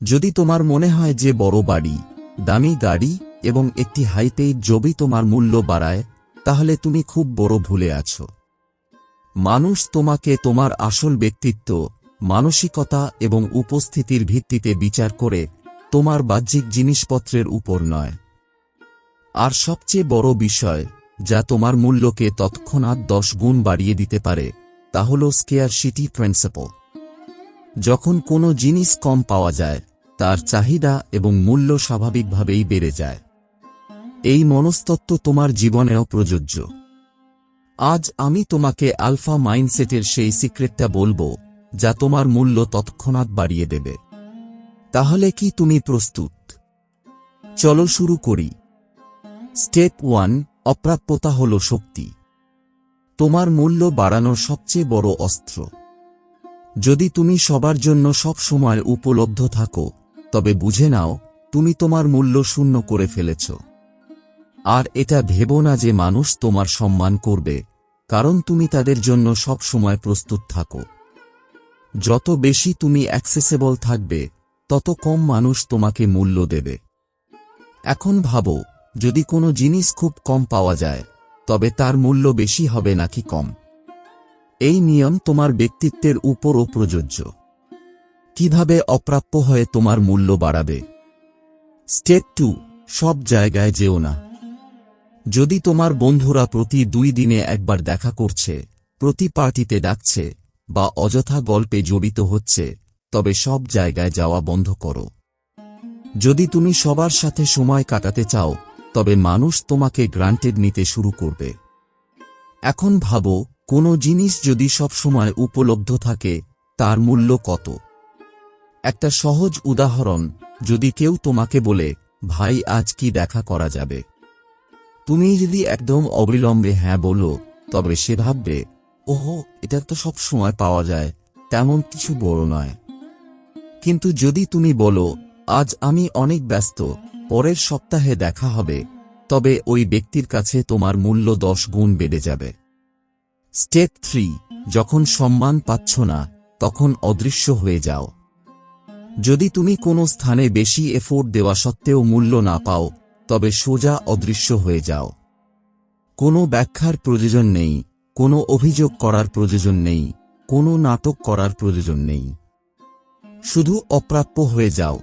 যদি তোমার মনে হয় যে বড় বাড়ি, দামি গাড়ি এবং একটি হাইপেইড জবি তোমার মূল্য বাড়ায়, তাহলে তুমি খুব বড় ভুলে আছো। মানুষ তোমাকে তোমার আসল ব্যক্তিত্ব, মানসিকতা এবং উপস্থিতির ভিত্তিতে বিচার করে তোমার বাহ্যিক জিনিসপত্রের উপর নয়। আর সবচেয়ে বড় বিষয়, যা তোমার মূল্যকে তৎক্ষণাৎ দশ গুণ বাড়িয়ে দিতে পারে, তা হল স্কেয়ার সিটি প্রিন্সিপল যখন কোনো জিনিস কম পাওয়া যায় তার চাহিদা এবং মূল্য স্বাভাবিকভাবেই বেড়ে যায়। এই মনস্তত্ত্ব তোমার জীবনেও প্রযোজ্য। আজ আমি তোমাকে আলফা মাইন্ডসেটের সেই সিক্রেটটা বলব, যা তোমার মূল্য তৎক্ষণাৎ বাড়িয়ে দেবে। তাহলে কি তুমি প্রস্তুত? চলো শুরু করি। স্টেপ ওয়ান, অপ্রাপ্যতা হল শক্তি। তোমার মূল্য বাড়ানোর সবচেয়ে বড় অস্ত্র। যদি তুমি সবার জন্য সব সময় উপলব্ধ থাকো তবে বুঝে নাও, তুমি তোমার মূল্য শূন্য করে ফেলেছ। আর এটা ভেব না যে মানুষ তোমার সম্মান করবে, কারণ তুমি তাদের জন্য সব সময় প্রস্তুত থাকো। যত বেশি তুমি অ্যাক্সেসেবল থাকবে, তত কম মানুষ তোমাকে মূল্য দেবে। এখন ভাবো, যদি কোনো জিনিস খুব কম পাওয়া যায়, তবে তার মূল্য বেশি হবে নাকি কম? এই নিয়ম তোমার ব্যক্তিত্বের উপরও প্রযোজ্য। কীভাবে অপ্রাপ্য হয়ে তোমার মূল্য বাড়াবে? স্টেপ টু, সব জায়গায় যেও না। যদি তোমার বন্ধুরা প্রতি দুই দিনে একবার দেখা করছে, প্রতি পার্টিতে ডাকছে, বা অযথা গল্পে জড়িত হচ্ছে, তবে সব জায়গায় যাওয়া বন্ধ করো। যদি তুমি সবার সাথে সময় কাটাতে চাও, তবে মানুষ তোমাকে গ্রান্টেড নিতে শুরু করবে। এখন ভাবো, কোনো জিনিস যদি সব সময় উপলব্ধ থাকে, তার মূল্য কত? একটা সহজ উদাহরণ যদি কেউ তোমাকে বলে, ভাই, আজ কি দেখা করা যাবে? তুমি যদি একদম অবিলম্বে হ্যাঁ বলো, তবে সে ভাববে, ওহো, এটা তো সব সময় পাওয়া যায়, তেমন কিছু বড় নয়। কিন্তু যদি তুমি বলো, আজ আমি অনেক ব্যস্ত, পরের সপ্তাহে দেখা হবে, তবে ওই ব্যক্তির কাছে তোমার মূল্য দশ গুণ বেড়ে যাবে। স্টেপ থ্রি, যখন সম্মান পাচ্ছ না, তখন অদৃশ্য হয়ে যাও। যদি তুমি কোনো স্থানে বেশি এফোর্ট দেওয়া সত্ত্বেও মূল্য না পাও, তবে সোজা অদৃশ্য হয়ে যাও। কোনো ব্যাখ্যার প্রয়োজন নেই, কোনো অভিযোগ করার প্রয়োজন নেই, কোনো নাটক করার প্রয়োজন নেই। শুধু অপ্রাপ্য হয়ে যাও।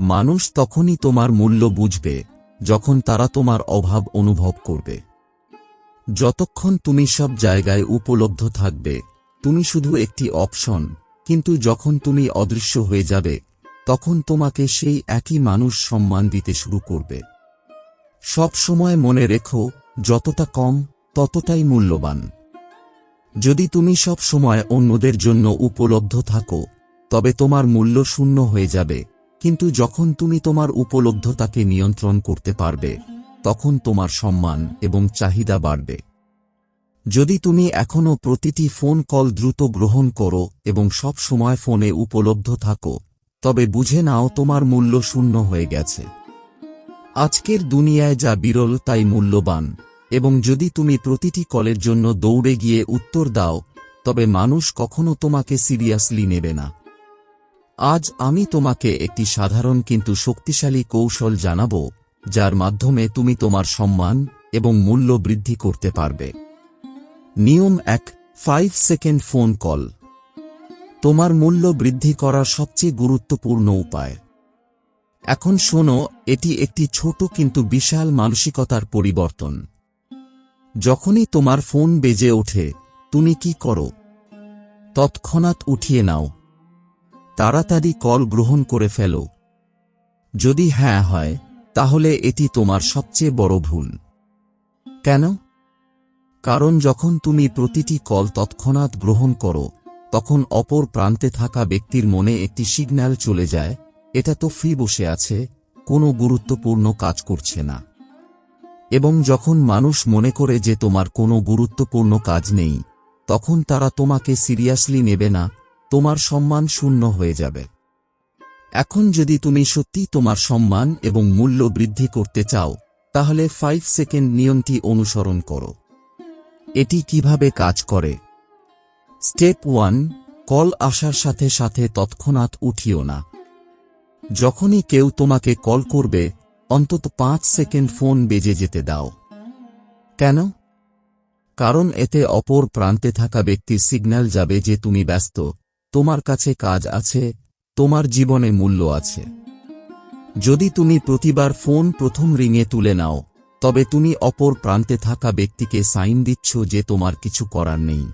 মানুষ তখনই তোমার মূল্য বুঝবে, যখন তারা তোমার অভাব অনুভব করবে। যতক্ষণ তুমি সব জায়গায় উপলব্ধ থাকবে, তুমি শুধু একটি অপশন কিন্তু যখন তুমি অদৃশ্য হয়ে যাবে, তখন তোমাকে সেই একই মানুষ সম্মান দিতে শুরু করবে। সব সময় মনে রেখো, যতটা কম, ততটাই মূল্যবান। যদি তুমি সব সময় অন্যদের জন্য উপলব্ধ থাকো, তবে তোমার মূল্য শূন্য হয়ে যাবে, কিন্তু যখন তুমি তোমার উপলব্ধতাকে নিয়ন্ত্রণ করতে পারবে, তখন তোমার সম্মান এবং চাহিদা বাড়বে। যদি তুমি এখনও প্রতিটি ফোন কল দ্রুত গ্রহণ করো এবং সব সময় ফোনে উপলব্ধ থাকো, তবে বুঝে নাও তোমার মূল্য শূন্য হয়ে গেছে। আজকের দুনিয়ায় যা বিরল তাই মূল্যবান, এবং যদি তুমি প্রতিটি কলের জন্য দৌড়ে গিয়ে উত্তর দাও, তবে মানুষ কখনো তোমাকে সিরিয়াসলি নেবে না। আজ আমি তোমাকে একটি সাধারণ কিন্তু শক্তিশালী কৌশল জানাব, যার মাধ্যমে তুমি তোমার সম্মান এবং মূল্য বৃদ্ধি করতে পারবে। নিয়ম এক ফাইভ সেকেন্ড ফোন কল তোমার মূল্য বৃদ্ধি করার সবচেয়ে গুরুত্বপূর্ণ উপায়। এখন শোনো, এটি একটি ছোট কিন্তু বিশাল মানসিকতার পরিবর্তন। যখনই তোমার ফোন বেজে ওঠে, তুমি কি করো? তৎক্ষণাৎ উঠিয়ে নাও। তাড়াতাড়ি কল গ্রহণ করে ফেলো। যদি হ্যাঁ হয়, তাহলে এটি তোমার সবচেয়ে বড় ভুল। কেন? কারণ যখন তুমি প্রতিটি কল তৎক্ষণাৎ গ্রহণ করো, তখন অপর প্রান্তে থাকা ব্যক্তির মনে একটি সিগন্যাল চলে যায়, এটা তো ফ্রি বসে আছে, কোনো গুরুত্বপূর্ণ কাজ করছে না। এবং যখন মানুষ মনে করে যে তোমার কোনো গুরুত্বপূর্ণ কাজ নেই, তখন তারা তোমাকে সিরিয়াসলি নেবে না, তোমার সম্মান শূন্য হয়ে যাবে। এখন যদি তুমি সত্যি তোমার সম্মান এবং মূল্য বৃদ্ধি করতে চাও, তাহলে ফাইভ সেকেন্ড নিয়মটি অনুসরণ করো। এটি কীভাবে কাজ করে? স্টেপ ওয়ান কল আসার সাথে সাথে তৎক্ষণাৎ উঠিও না। যখনই কেউ তোমাকে কল করবে, অন্তত পাঁচ সেকেন্ড ফোন বেজে যেতে দাও। কেন? কারণ এতে অপর প্রান্তে থাকা ব্যক্তির সিগন্যাল যাবে যে তুমি ব্যস্ত, তোমার কাছে কাজ আছে, তোমার জীবনে মূল্য আছে। যদি তুমি প্রতিবার ফোন প্রথম রিংয়ে তুলে নাও তবে তুমি অপর প্রান্তে থাকা ব্যক্তিকে সাইন দিচ্ছ যে তোমার কিছু করার নেই।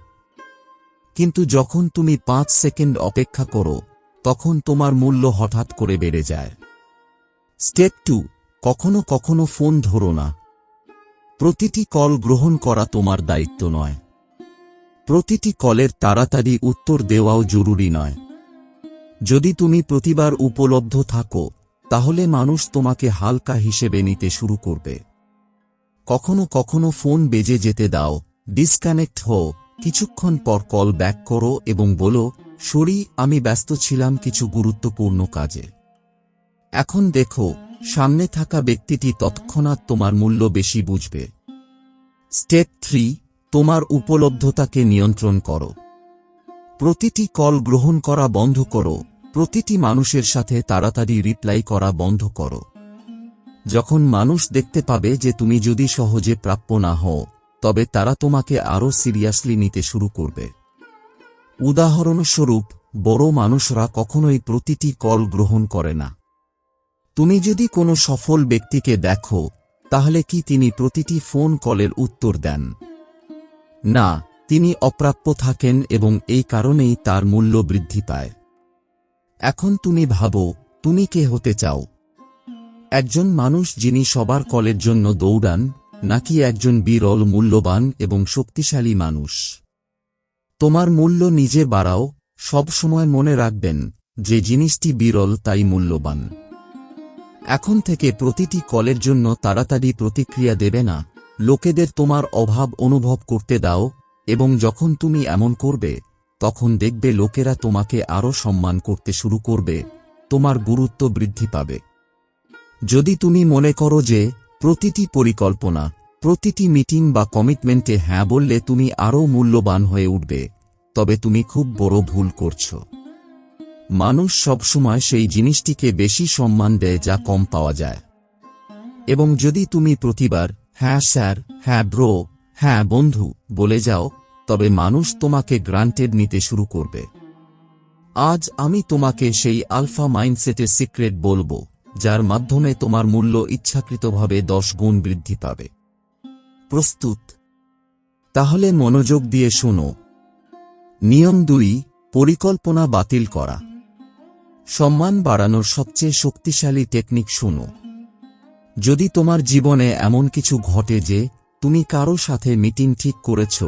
কিন্তু যখন তুমি পাঁচ সেকেন্ড অপেক্ষা করো, তখন তোমার মূল্য হঠাৎ করে বেড়ে যায়। স্টেপ টু, কখনো কখনো ফোন ধরো না। প্রতিটি কল গ্রহণ করা তোমার দায়িত্ব নয়। প্রতিটি কলের তাড়াতাড়ি উত্তর দেওয়াও জরুরি নয়। যদি তুমি প্রতিবার উপলব্ধ থাকো, তাহলে মানুষ তোমাকে হালকা হিসেবে নিতে শুরু করবে। কখনো কখনো ফোন বেজে যেতে দাও ডিসকানেক্ট হও, কিছুক্ষণ পর কল ব্যাক করো এবং বলো, সরি, আমি ব্যস্ত ছিলাম কিছু গুরুত্বপূর্ণ কাজে। এখন দেখো, সামনে থাকা ব্যক্তিটি তৎক্ষণাৎ তোমার মূল্য বেশি বুঝবে। স্টেপ থ্রি, তোমার উপলব্ধতাকে নিয়ন্ত্রণ করো। প্রতিটি কল গ্রহণ করা বন্ধ করো, প্রতিটি মানুষের সাথে তাড়াতাড়ি রিপ্লাই করা বন্ধ করো। যখন মানুষ দেখতে পাবে যে তুমি যদি সহজে প্রাপ্য না হও, তবে তারা তোমাকে আরও সিরিয়াসলি নিতে শুরু করবে। উদাহরণস্বরূপ, বড় মানুষরা কখনোই প্রতিটি কল গ্রহণ করে না। তুমি যদি কোনো সফল ব্যক্তিকে দেখো, তাহলে কি তিনি প্রতিটি ফোন কলের উত্তর দেন? না, তিনি অপ্রাপ্য থাকেন এবং এই কারণেই তার মূল্য বৃদ্ধি পায়। এখন তুমি ভাবো, তুমি কে হতে চাও? একজন মানুষ যিনি সবার কলের জন্য দৌড়ান, নাকি একজন বিরল মূল্যবান এবং শক্তিশালী মানুষ? তোমার মূল্য নিজে বাড়াও, সব সময় মনে রাখবেন, যে জিনিসটি বিরল তাই মূল্যবান। এখন থেকে প্রতিটি কলের জন্য তাড়াতাড়ি প্রতিক্রিয়া দেবে না, লোকেদের তোমার অভাব অনুভব করতে দাও, এবং যখন তুমি এমন করবে, তখন দেখবে লোকেরা তোমাকে আরও সম্মান করতে শুরু করবে, তোমার গুরুত্ব বৃদ্ধি পাবে। যদি তুমি মনে করো যে, প্রতিটি পরিকল্পনা, প্রতিটি মিটিং বা কমিটমেন্টে হ্যাঁ বললে তুমি আরও মূল্যবান হয়ে উঠবে, তবে তুমি খুব বড় ভুল করছ। মানুষ সবসময় সেই জিনিসটিকে বেশি সম্মান দেয় যা কম পাওয়া যায়। এবং যদি তুমি প্রতিবার হ্যাঁ স্যার হ্যাঁ ব্রো হ্যাঁ বন্ধু বলে যাও, তবে মানুষ তোমাকে গ্রান্টেড নিতে শুরু করবে। আজ আমি তোমাকে সেই আলফা মাইন্ডসেটের সিক্রেট বলব। যার মাধ্যমে তোমার মূল্য ইচ্ছাকৃতভাবে দশ গুণ বৃদ্ধি পাবে। প্রস্তুত। তাহলে মনোযোগ দিয়ে শোনো। নিয়ম দুই, পরিকল্পনা বাতিল করা। সম্মান বাড়ানোর সবচেয়ে শক্তিশালী টেকনিক শোনো। যদি তোমার জীবনে এমন কিছু ঘটে যে, তুমি কারও সাথে মিটিং ঠিক করেছ,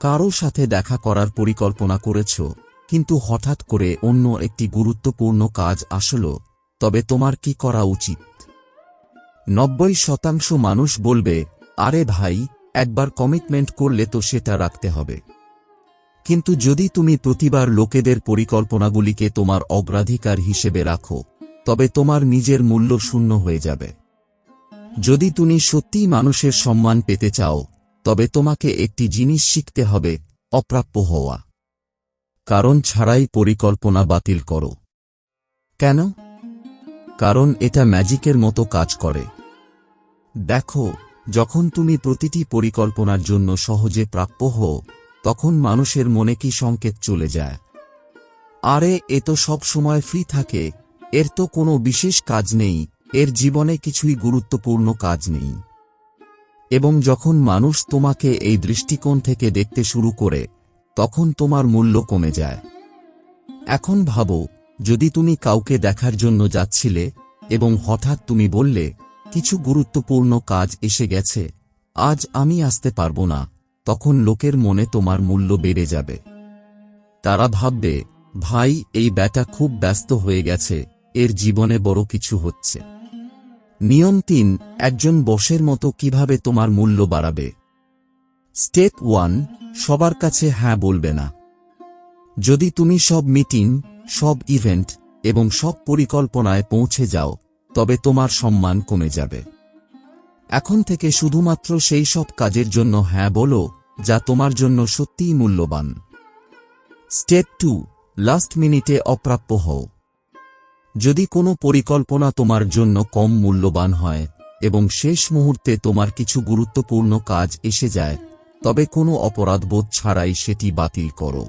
কারও সাথে দেখা করার পরিকল্পনা করেছ, কিন্তু হঠাৎ করে অন্য একটি গুরুত্বপূর্ণ কাজ আসলো তবে তোমার কি করা উচিত? নব্বই শতাংশ মানুষ বলবে, আরে ভাই, একবার কমিটমেন্ট করলে তো সেটা রাখতে হবে। কিন্তু যদি তুমি প্রতিবার লোকেদের পরিকল্পনাগুলিকে তোমার অগ্রাধিকার হিসেবে রাখো, তবে তোমার নিজের মূল্য শূন্য হয়ে যাবে। যদি তুমি সত্যিই মানুষের সম্মান পেতে চাও, তবে তোমাকে একটি জিনিস শিখতে হবে, অপ্রাপ্য হওয়া। কারণ ছাড়াই পরিকল্পনা বাতিল করো। কেন? কারণ এটা ম্যাজিকের মতো কাজ করে। দেখো, যখন তুমি প্রতিটি পরিকল্পনার জন্য সহজে প্রাপ্য হও, তখন মানুষের মনে কি সংকেত চলে যায়? আরে, এ তো সব সময় ফ্রি থাকে, এর তো কোনো বিশেষ কাজ নেই, এর জীবনে কিছুই গুরুত্বপূর্ণ কাজ নেই। এবং যখন মানুষ তোমাকে এই দৃষ্টিকোণ থেকে দেখতে শুরু করে, তখন তোমার মূল্য কমে যায়। এখন ভাবো যদি তুমি কাউকে দেখার জন্য যাচ্ছিলে এবং হঠাৎ তুমি বললে, কিছু গুরুত্বপূর্ণ কাজ এসে গেছে, আজ আমি আসতে পারব না, তখন লোকের মনে তোমার মূল্য বেড়ে যাবে। তারা ভাববে, ভাই, এই ব্যাটা খুব ব্যস্ত হয়ে গেছে, এর জীবনে বড় কিছু হচ্ছে। নিয়ম তিন, একজন বসের মতো কীভাবে তোমার মূল্য বাড়াবে? স্টেপ ওয়ান, সবার কাছে হ্যাঁ বলবে না। যদি তুমি সব মিটিং সব ইভেন্ট এবং সব পরিকল্পনায় পৌঁছে যাও, তবে তোমার সম্মান কমে যাবে। এখন থেকে শুধুমাত্র সেই সব কাজের জন্য হ্যাঁ বলো, যা তোমার জন্য সত্যিই মূল্যবান। স্টেপ টু লাস্ট মিনিটে অপ্রাপ্য হও। যদি কোনো পরিকল্পনা তোমার জন্য কম মূল্যবান হয় এবং শেষ মুহূর্তে তোমার কিছু গুরুত্বপূর্ণ কাজ এসে যায়, তবে কোনো অপরাধবোধ ছাড়াই সেটি বাতিল করো।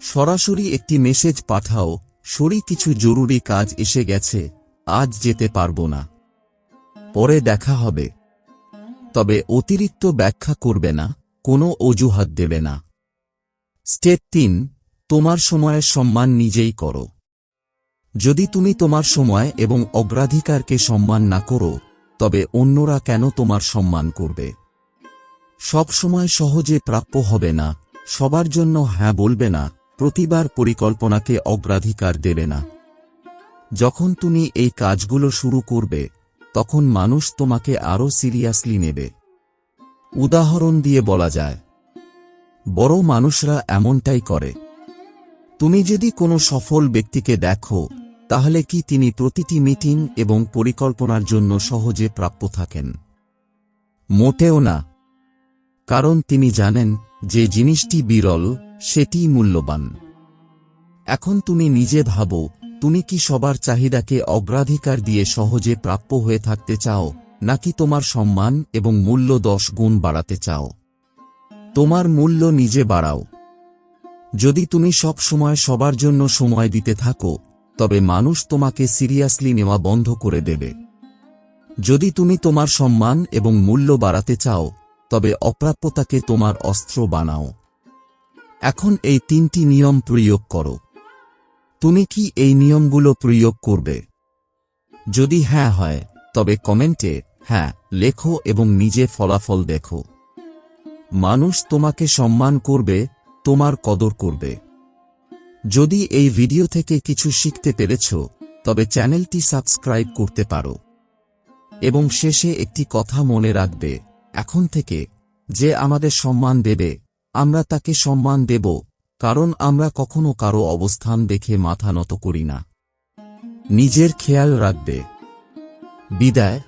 সরাসরি একটি মেসেজ পাঠাও, সরি কিছু জরুরি কাজ এসে গেছে, আজ যেতে পারব না। পরে দেখা হবে। তবে অতিরিক্ত ব্যাখ্যা করবে না, কোনো অজুহাত দেবে না। স্টেপ তিন, তোমার সময়ের সম্মান নিজেই করো। যদি তুমি তোমার সময় এবং অগ্রাধিকারকে সম্মান না করো, তবে অন্যরা কেন তোমার সম্মান করবে? সব সময় সহজে প্রাপ্য হবে না, সবার জন্য হ্যাঁ বলবে না প্রতিবার পরিকল্পনাকে অগ্রাধিকার দেবে না। যখন তুমি এই কাজগুলো শুরু করবে, তখন মানুষ তোমাকে আরও সিরিয়াসলি নেবে। উদাহরণ দিয়ে বলা যায়, বড় মানুষরা এমনটাই করে। তুমি যদি কোনো সফল ব্যক্তিকে দেখো, তাহলে কি তিনি প্রতিটি মিটিং এবং পরিকল্পনার জন্য সহজে প্রাপ্য থাকেন? মোটেও না, কারণ তিনি জানেন যে জিনিসটি বিরল সেটিই মূল্যবান। এখন তুমি নিজে ভাবো, তুমি কি সবার চাহিদাকে অগ্রাধিকার দিয়ে সহজে প্রাপ্য হয়ে থাকতে চাও, নাকি তোমার সম্মান এবং মূল্য দশ গুণ বাড়াতে চাও? তোমার মূল্য নিজে বাড়াও। যদি তুমি সব সময় সবার জন্য সময় দিতে থাকো, তবে মানুষ তোমাকে সিরিয়াসলি নেওয়া বন্ধ করে দেবে। যদি তুমি তোমার সম্মান এবং মূল্য বাড়াতে চাও, তবে অপ্রাপ্যতাকে তোমার অস্ত্র বানাও। এখন এই তিনটি নিয়ম প্রয়োগ করো। তুমি কি এই নিয়মগুলো প্রয়োগ করবে? যদি হ্যাঁ হয়, তবে কমেন্টে হ্যাঁ লেখো এবং নিজে ফলাফল দেখো। মানুষ তোমাকে সম্মান করবে, তোমার কদর করবে। যদি এই ভিডিও থেকে কিছু শিখতে পেরেছ, তবে চ্যানেলটি সাবস্ক্রাইব করতে পারো। এবং শেষে একটি কথা মনে রাখবে, এখন থেকে যে আমাদের সম্মান দেবে আমরা তাকে সম্মান দেব, কারণ আমরা কখনো কারও অবস্থান দেখে মাথা নত করি না। নিজের খেয়াল রাখবে। বিদায়।